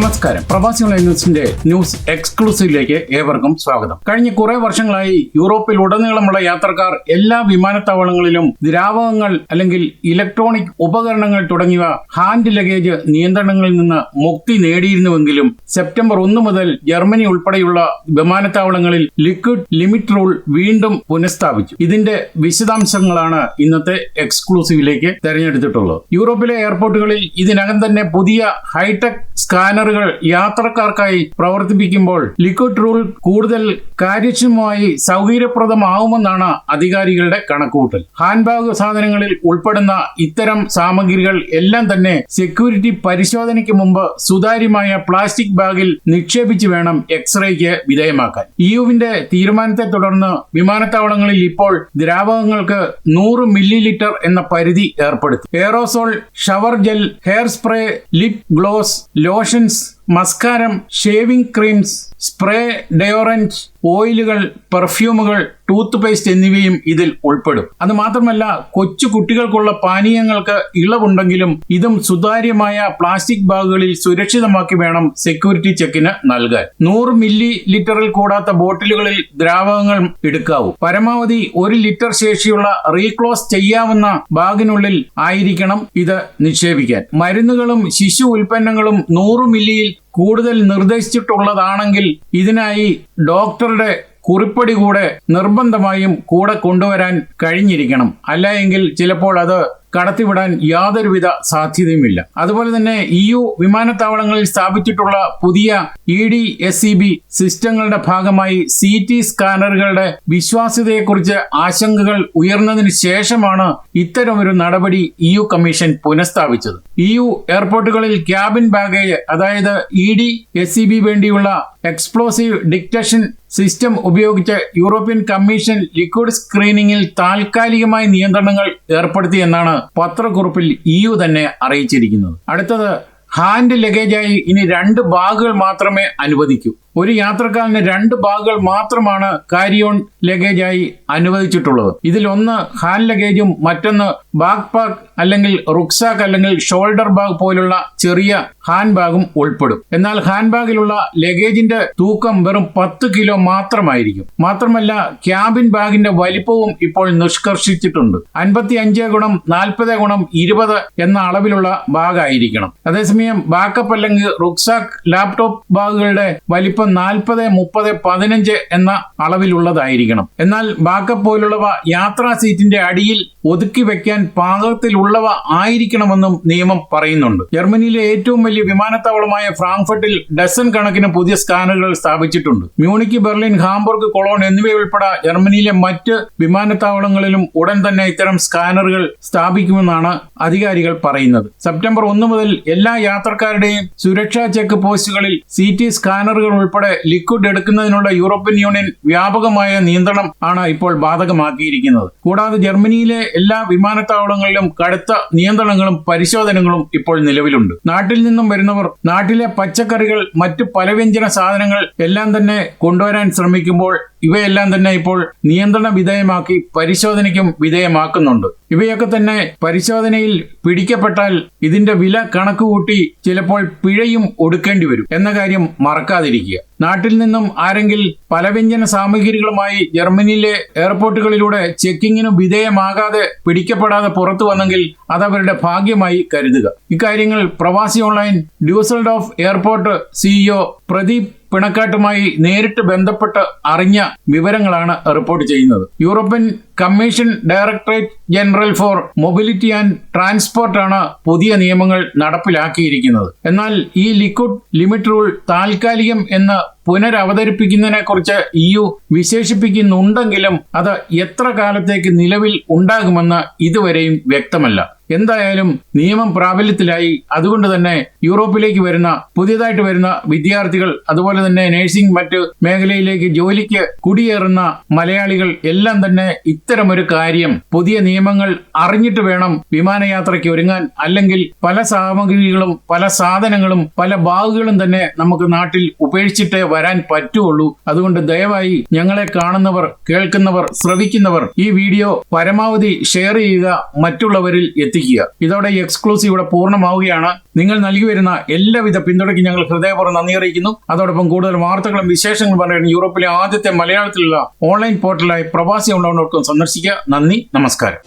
നമസ്കാരം. പ്രവാസി ഓൺലൈൻ ന്യൂസിന്റെ ന്യൂസ് എക്സ്ക്ലൂസീവിലേക്ക് ഏവർക്കും സ്വാഗതം. കഴിഞ്ഞ കുറെ വർഷങ്ങളായി യൂറോപ്പിൽ ഉടനീളമുള്ള യാത്രക്കാർ എല്ലാ വിമാനത്താവളങ്ങളിലും ദ്രാവകങ്ങൾ അല്ലെങ്കിൽ ഇലക്ട്രോണിക് ഉപകരണങ്ങൾ തുടങ്ങിയവ ഹാൻഡ് ലഗേജ് നിയന്ത്രണങ്ങളിൽ നിന്ന് മുക്തി നേടിയിരുന്നുവെങ്കിലും സെപ്റ്റംബർ ഒന്ന് മുതൽ ജർമ്മനി ഉൾപ്പെടെയുള്ള വിമാനത്താവളങ്ങളിൽ ലിക്വിഡ് ലിമിറ്റ് റൂൾ വീണ്ടും പുനഃസ്ഥാപിച്ചു. ഇതിന്റെ വിശദാംശങ്ങളാണ് ഇന്നത്തെ എക്സ്ക്ലൂസീവിലേക്ക് തെരഞ്ഞെടുത്തിട്ടുള്ളത്. യൂറോപ്പിലെ എയർപോർട്ടുകളിൽ ഇതിനകം തന്നെ പുതിയ ഹൈടെക് സ്കാനറുകൾ യാത്രക്കാർക്കായി പ്രവർത്തിപ്പിക്കുമ്പോൾ ലിക്വിഡ് റൂൾ കൂടുതൽ കാര്യക്ഷമമായി സൗകര്യപ്രദമാവുമെന്നാണ് അധികാരികളുടെ കണക്കുകൂട്ടൽ. ഹാൻഡ് ബാഗ് സാധനങ്ങളിൽ ഉൾപ്പെടുന്ന ഇത്തരം സാമഗ്രികൾ എല്ലാം തന്നെ സെക്യൂരിറ്റി പരിശോധനയ്ക്ക് മുമ്പ് സുതാര്യമായ പ്ലാസ്റ്റിക് ബാഗിൽ നിക്ഷേപിച്ച് വേണം എക്സ്റേക്ക് വിധേയമാക്കാൻ. ഇയുവിന്റെ തീരുമാനത്തെ തുടർന്ന് വിമാനത്താവളങ്ങളിൽ ഇപ്പോൾ ദ്രാവകങ്ങൾക്ക് നൂറ് മില്ലി ലിറ്റർ എന്ന പരിധി ഏർപ്പെടുത്തി. Aerosol shower gel hair spray lip gloss lotions mascara shaving creams spray deodorant ഓയിലുകൾ പെർഫ്യൂമുകൾ ടൂത്ത് പേസ്റ്റ് എന്നിവയും ഇതിൽ ഉൾപ്പെടും. അത് മാത്രമല്ല കൊച്ചു കുട്ടികൾക്കുള്ള പാനീയങ്ങൾക്ക് ഇളവുണ്ടെങ്കിലും ഇതും സുതാര്യമായ പ്ലാസ്റ്റിക് ബാഗുകളിൽ സുരക്ഷിതമാക്കി വേണം സെക്യൂരിറ്റി ചെക്കിന് നൽകാൻ. നൂറ് മില്ലി ലിറ്ററിൽ കൂടാത്ത ബോട്ടിലുകളിൽ ദ്രാവകങ്ങൾ എടുക്കാവൂ. പരമാവധി ഒരു ലിറ്റർ ശേഷിയുള്ള റീക്ലോസ് ചെയ്യാവുന്ന ബാഗിനുള്ളിൽ ആയിരിക്കണം ഇത് നിക്ഷേപിക്കാൻ. മരുന്നുകളും ശിശു ഉൽപ്പന്നങ്ങളും നൂറ് മില്ലിയിൽ കൂടുതൽ നിർദ്ദേശിച്ചിട്ടുള്ളതാണെങ്കിൽ ഇതിനായി ഡോക്ടറുടെ കുറിപ്പടി കൂടെ നിർബന്ധമായും കൂടെ കൊണ്ടുവരാൻ കഴിഞ്ഞിരിക്കണം. അല്ല ചിലപ്പോൾ അത് കടത്തിവിടാൻ യാതൊരുവിധ സാധ്യതയുമില്ല. അതുപോലെ തന്നെ ഇ യു വിമാനത്താവളങ്ങളിൽ സ്ഥാപിച്ചിട്ടുള്ള പുതിയ E D S C B സിസ്റ്റങ്ങളുടെ ഭാഗമായി സി ടി സ്കാനറുകളുടെ വിശ്വാസ്യതയെക്കുറിച്ച് ആശങ്കകൾ ഉയർന്നതിന് ശേഷമാണ് ഇത്തരമൊരു നടപടി ഇ യു കമ്മീഷൻ പുനഃസ്ഥാപിച്ചത്. ഇ യു എയർപോർട്ടുകളിൽ ക്യാബിൻ ബാഗേജ് അതായത് E D S C B വേണ്ടിയുള്ള എക്സ്പ്ലോസീവ് ഡിക്റ്റേഷൻ സിസ്റ്റം ഉപയോഗിച്ച് യൂറോപ്യൻ കമ്മീഷൻ ലിക്വിഡ് സ്ക്രീനിംഗിൽ താൽക്കാലികമായി നിയന്ത്രണങ്ങൾ ഏർപ്പെടുത്തിയെന്നാണ് പത്രക്കുറിപ്പിൽ ഇ യു തന്നെ അറിയിച്ചിരിക്കുന്നത്. അടുത്തത് ഹാൻഡ് ലഗേജായി ഇനി രണ്ട് ബാഗുകൾ മാത്രമേ അനുവദിക്കൂ. ഒരു യാത്രക്കാരന് രണ്ട് ബാഗുകൾ മാത്രമാണ് കാരിയോൺ ലഗേജായി അനുവദിച്ചിട്ടുള്ളത്. ഇതിൽ ഒന്ന് ഹാൻഡ് ലഗേജും മറ്റൊന്ന് ബാഗ് പാക്ക് അല്ലെങ്കിൽ റുക്സാക്ക് അല്ലെങ്കിൽ ഷോൾഡർ ബാഗ് പോലുള്ള ചെറിയ ഹാൻഡ് ബാഗും ഉൾപ്പെടും. എന്നാൽ ഹാൻഡ് ബാഗിലുള്ള ലഗേജിന്റെ തൂക്കം വെറും പത്ത് കിലോ മാത്രമായിരിക്കും. മാത്രമല്ല ക്യാബിൻ ബാഗിന്റെ വലിപ്പവും ഇപ്പോൾ നിഷ്കർഷിച്ചിട്ടുണ്ട്. അൻപത്തി അഞ്ച് ഗുണം നാൽപ്പത് ഗുണം ഇരുപത് എന്ന അളവിലുള്ള ബാഗായിരിക്കണം. അതേസമയം ബാക്കപ്പ് അല്ലെങ്കിൽ റുക്സാക്ക് ലാപ്ടോപ്പ് ബാഗുകളുടെ വലിപ്പം നാൽപ്പത് മുപ്പത് പതിനഞ്ച് എന്ന അളവിലുള്ളതായിരിക്കണം. എന്നാൽ ബാക്കപ്പ് പോലുള്ളവ യാത്രാ സീറ്റിന്റെ അടിയിൽ ഒതുക്കി വെക്കാൻ പാകത്തിലുള്ളവ ആയിരിക്കണമെന്നും നിയമം പറയുന്നുണ്ട്. ജർമ്മനിയിലെ ഏറ്റവും വലിയ വിമാനത്താവളമായ ഫ്രാങ്ക്ഫർട്ടിൽ ഡസൺ കണക്കിന് പുതിയ സ്കാനറുകൾ സ്ഥാപിച്ചിട്ടുണ്ട്. മ്യൂണിക്ക് ബെർലിൻ ഹാംബർഗ് കൊളോൺ എന്നിവയുൾപ്പെടെ ജർമ്മനിയിലെ മറ്റ് വിമാനത്താവളങ്ങളിലും ഉടൻ തന്നെ ഇത്തരം സ്കാനറുകൾ സ്ഥാപിക്കുമെന്നാണ് അധികാരികൾ പറയുന്നത്. സെപ്റ്റംബർ ഒന്ന് മുതൽ എല്ലാ യാത്രക്കാരുടെയും സുരക്ഷാ ചെക്ക് പോസ്റ്റുകളിൽ സി ടി സ്കാനറുകൾ ഉൾപ്പെടെ ലിക്വിഡ് എടുക്കുന്നതിനുള്ള യൂറോപ്യൻ യൂണിയൻ വ്യാപകമായ നിയന്ത്രണം ആണ് ഇപ്പോൾ ബാധകമാക്കിയിരിക്കുന്നത്. കൂടാതെ ജർമ്മനിയിലെ എല്ലാ വിമാനത്താവളങ്ങളിലും കടുത്ത നിയന്ത്രണങ്ങളും പരിശോധനകളും ഇപ്പോൾ നിലവിലുണ്ട്. നാട്ടിൽ നിന്നും വരുന്നവർ നാട്ടിലെ പച്ചക്കറികൾ മറ്റു പലവ്യഞ്ജന സാധനങ്ങൾ എല്ലാം തന്നെ കൊണ്ടുവരാൻ ശ്രമിക്കുമ്പോൾ ഇവയെല്ലാം തന്നെ ഇപ്പോൾ നിയന്ത്രണ വിധേയമാക്കി പരിശോധനയ്ക്കും വിധേയമാക്കുന്നുണ്ട്. ഇവയൊക്കെ തന്നെ പരിശോധനയിൽ പിടിക്കപ്പെട്ടാൽ ഇതിന്റെ വില കണക്കുകൂട്ടി ചിലപ്പോൾ പിഴയും ഒടുക്കേണ്ടി വരും എന്ന കാര്യം മറക്കാതിരിക്കുക. നാട്ടിൽ നിന്നും ആരെങ്കിൽ പലവ്യഞ്ജന സാമഗ്രികളുമായി ജർമ്മനിയിലെ എയർപോർട്ടുകളിലൂടെ ചെക്കിങ്ങിനു വിധേയമാകാതെ പിടിക്കപ്പെടാതെ പുറത്തു വന്നെങ്കിൽ അതവരുടെ ഭാഗ്യമായി കരുതുക. ഇക്കാര്യങ്ങൾ Pravasi online Dusseldorf airport CEO Pradeep പിണക്കാട്ടുമായി നേരിട്ട് ബന്ധപ്പെട്ട് അറിഞ്ഞ വിവരങ്ങളാണ് റിപ്പോർട്ട് ചെയ്യുന്നത്. European commission directorate general for mobility and transport ആണ് പുതിയ നിയമങ്ങൾ നടപ്പിലാക്കിയിരിക്കുന്നത്. എന്നാൽ ഈ ലിക്വിഡ് ലിമിറ്റ് റൂൾ താൽക്കാലികം എന്ന് പുനരവതരിപ്പിക്കുന്നതിനെ കുറിച്ച് യു വിശേഷിപ്പിക്കുന്നുണ്ടെങ്കിലും അത് എത്ര കാലത്തേക്ക് നിലവിൽ ഉണ്ടാകുമെന്ന് ഇതുവരെയും വ്യക്തമല്ല. എന്തായാലും നിയമം പ്രാബല്യത്തിലായി. അതുകൊണ്ട് തന്നെ യൂറോപ്പിലേക്ക് വരുന്ന പുതിയതായിട്ട് വരുന്ന വിദ്യാർത്ഥികൾ അതുപോലെ തന്നെ നഴ്സിംഗ് മറ്റ് മേഖലയിലേക്ക് ജോലിക്ക് കുടിയേറുന്ന മലയാളികൾ എല്ലാം തന്നെ ഇത്തരമൊരു കാര്യം പുതിയ നിയമങ്ങൾ അറിഞ്ഞിട്ട് വേണം വിമാനയാത്രയ്ക്ക് ഒരുങ്ങാൻ. അല്ലെങ്കിൽ പല സാമഗ്രികളും പല സാധനങ്ങളും പല ബാഗുകളും തന്നെ നമുക്ക് നാട്ടിൽ ഉപേക്ഷിച്ചിട്ടേ വരാൻ പറ്റുള്ളൂ. അതുകൊണ്ട് ദയവായി ഞങ്ങളെ കാണുന്നവർ കേൾക്കുന്നവർ ശ്രവിക്കുന്നവർ ഈ വീഡിയോ പരമാവധി ഷെയർ ചെയ്യുക മറ്റുള്ളവരിൽ എത്തിക്കുക. ഇതോടെ എക്സ്ക്ലൂസീവ് ഇവിടെ പൂർണമാവുകയാണ്. നിങ്ങൾ നൽകി വരുന്ന എല്ലാവിധ പിന്തുണയ്ക്കും ഞങ്ങൾ ഹൃദയപൂർവം നന്ദി അറിയിക്കുന്നു. അതോടൊപ്പം കൂടുതൽ വാർത്തകളും വിശേഷങ്ങളും പറയുന്നത് യൂറോപ്പിലെ ആദ്യത്തെ മലയാളത്തിലുള്ള ഓൺലൈൻ പോർട്ടലായ പ്രവാസി ഓൺലൈൻ ഡോട്ട് കോം സന്ദർശിക്കുക. നന്ദി നമസ്കാരം.